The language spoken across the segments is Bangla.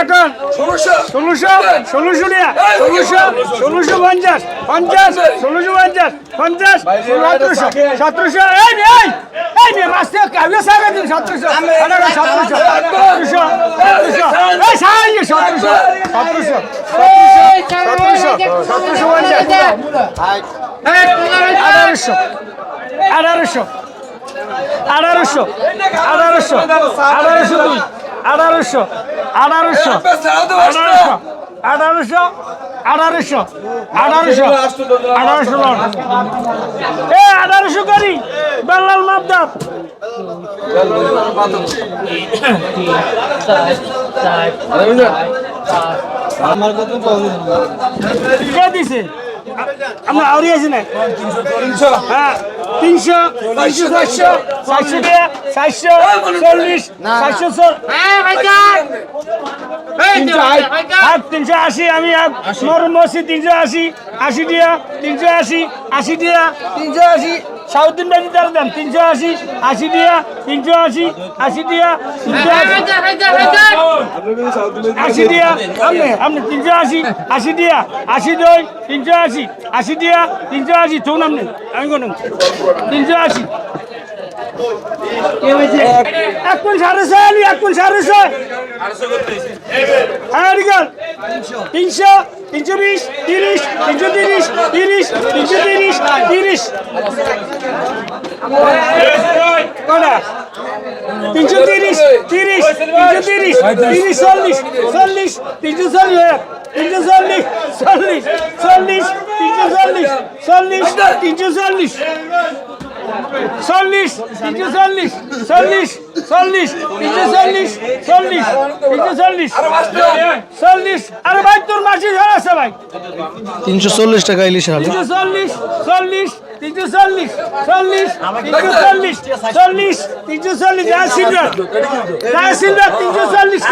এখন ষোলোশো। ষোলোশো টাকা ষোলোশো ষোলোশো। পঞ্চাশ পঞ্চাশ ষোলোশো পঞ্চাশ পঞ্চাশ সতেরোশো সতেরোশো এই এই এই নে মাছ থেকে কাউকে সারা দিন সতেরোশো সতেরোশো সতেরোশো সতেরোশো এই সাহায্য সতেরোশো সতেরোশো সতেরোশো সতেরোশো পঞ্চাশ। আঠারোশো আঠারোশো আঠারোশো আঠারোশো আঠারোশো দুই। আঠারোশো আঠারোশো আঠারোশো আঠারোশো আঠারোশো আঠারোশো আঠারোশো এ আঠারোশো করি বেল্লাল মাপদাপ কে দিছে? আমরা আউরি আছি না? হ্যাঁ। তিনশো তিনশো চারশো চারশো টাকা চারশো চল্লিশ চারশো তিনশো আশি- আমি মরণ বসছি তিনশো আশি আশি টিয়া তিনশো আশি আশি টিয়া তিনশো আশি সাউথিন বাজি তার দাম তিনশো আশি আশি দিয়া তিনশো আশি আশি দিয়া আশি। আপনি আপনি তিনশো আশি আশি দিয়া আশি দই তিনশো আশি আশি দিয়া তিনশো আশি থুন আপনি। আমি কোন তিনশো আশি। এক কোন সাড়ে ছয় কোন সাড়ে ছয় হ্যাঁ তিনশো তিনশো বিশ, তিরিশ, তিনশো তিরিশ তিরিশ, তিনশো তিরিশ তিরিশ। কটা তিনশো তিরিশ তিরিশ তিনশো তিরিশ তিরিশ চল্লিশ চল্লিশ তিনশো চল্লিশ তিনশো চল্লিশ চল্লিশ চল্লিশ তিনশো চল্লিশ চল্লিশ তিনশো চল্লিশ চল্লিশ তিনশো চল্লিশ চল্লিশ চল্লিশ তিনশো চল্লিশ চল্লিশ তিনশো চল্লিশ চল্লিশ আরে ভাই তোর মাসি ধর আছে ভাই তিনশো চল্লিশ টাকা ইলিশ আলু তিনশো চল্লিশ চল্লিশ তিনশো চল্লিশ চল্লিশ তিনশো চল্লিশ চল্লিশ তিনশো চল্লিশ সিলভার সিলভার তিনশো চল্লিশ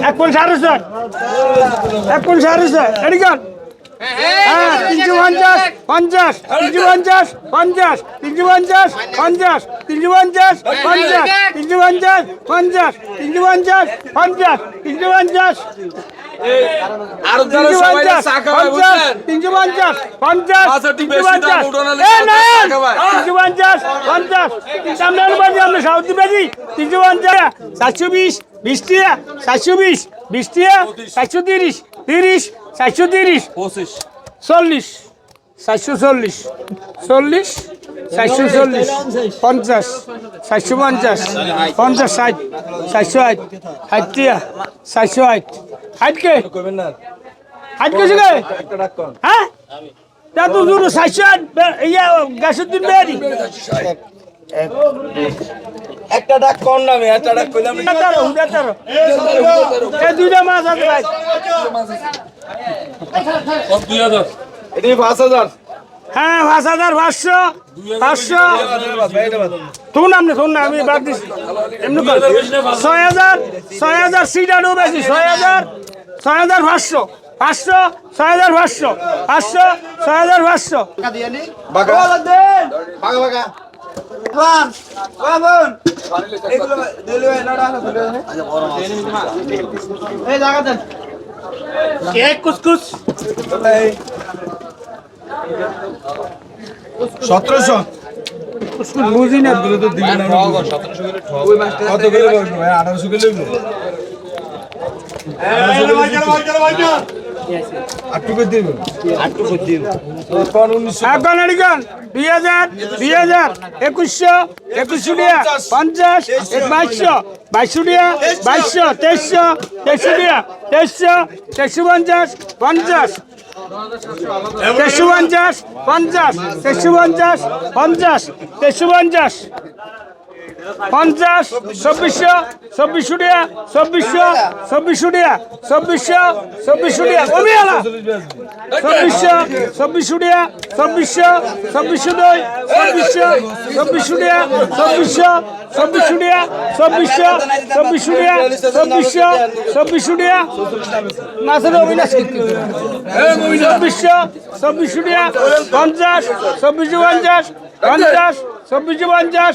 এক কোন সাড়ে ছয় এক কোন ছয় এদিকে হ্যাঁ তিনশো পঞ্চাশ পঞ্চাশ তিনশো পঞ্চাশ পঞ্চাশ তিনশো পঞ্চাশ পঞ্চাশ তিনশো পঞ্চাশ পঞ্চাশ তিনশো পঞ্চাশ পঞ্চাশ তিনশো পঞ্চাশ পঞ্চাশ তিনশো পঞ্চাশ তিনশো পঞ্চাশ পঞ্চাশ তিনশো পঞ্চাশ আচ্ছা, তিনশো পঞ্চাশ পঞ্চাশ আমরা বাজি আমরা তিনশো পঞ্চাশ চারশো বিশ বিশ টিয়া চারশো বিশ বিশ টিয়া চারশো তিরিশ তিরিশ চারশো তিরিশ। পঁচিশ। চল্লিশ। চারশো চল্লিশ। চল্লিশ। চারশো চল্লিশ। পঞ্চাশ। চারশো পঞ্চাশ। পঞ্চাশ ষাট। চারশো আট ষাট টিয়া। চারশো আট ষাট কে? ষাট কেছে কে হ্যাঁ? তা তো দূর চারশো আট ইয়া গ্যাসের দিন বেরি। একটা ডাক কম নামে একটা ডাক কইলাম। তেরো হুদা তেরো এই দুইটা মাছ আছে ভাই। এটি পাঁচ হাজার। হ্যাঁ পাঁচ হাজার পাঁচশো পাঁচশো। শুন আপনি শুন না আমি বাদ দিচ্ছি এমনি ছয় হাজার ছয় হাজার সিটারও বেশি ছয় হাজার ছয় হাজার পাঁচশো পাঁচশো ছয় হাজার পাঁচশো পাঁচশো ছয় হাজার পাঁচশো। এক কুসকুস সতেরোশো কুসকুস বুঝি না কত কিলো আঠারোশো কিলো এখন এদিকে দুই হাজার দুই হাজার একুশশো একুশশো টাকা পঞ্চাশ বাইশশো বাইশশো টাকা বাইশশো তেইশশো তেইশশো টাকা তেইশশো তেইশশো পঞ্চাশ পঞ্চাশ তেইশশো পঞ্চাশ পঞ্চাশ তেইশশো পঞ্চাশ পঞ্চাশ পঞ্চাশ চব্বিশশো চব্বিশশো টাকা চব্বিশশো চব্বিশশো টাকা চব্বিশশো চব্বিশশো টাকা কমে আলা চব্বিশশো চব্বিশশো টাকা চব্বিশশো চব্বিশশো দুই চব্বিশশো চব্বিশশো টাকা চব্বিশশো চব্বিশশো টাকা চব্বিশশো চব্বিশশো টাকা চব্বিশশো চব্বিশশো টাকা মাছের অবিনাশ পঞ্চাশ চব্বিশশো পঞ্চাশ পঞ্চাশ চব্বিশশো পঞ্চাশ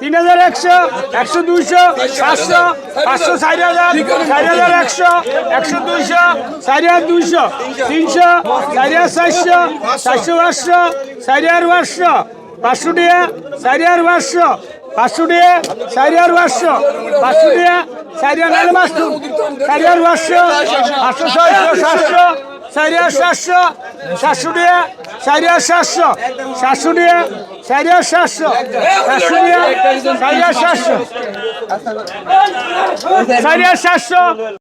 তিন হাজার একশো একশো দুইশো, পাঁচশো পাঁচশো চারি হাজার চারি হাজার একশো একশো দুইশো চারি হাজার দুইশো, তিনশো চারি হাজার চারশো চারশো পাঁচশো চারি হাজার পাঁচশো পাঁচশো টাকা চারি হাজার পাঁচশো পাঁচশো টাকা চারি হাজার পাঁচশো পাঁচশো টাকা চারি হাজার পাঁচশো হাজার পাঁচশো পাঁচশো, ছয়শো, সাতশো চারি সাতশো সাতশো টাকা চারি সাতশো সাতশো টাকা চারি সাতশো সাতশো টাকা চারি সাতশো। চারি সাতশো।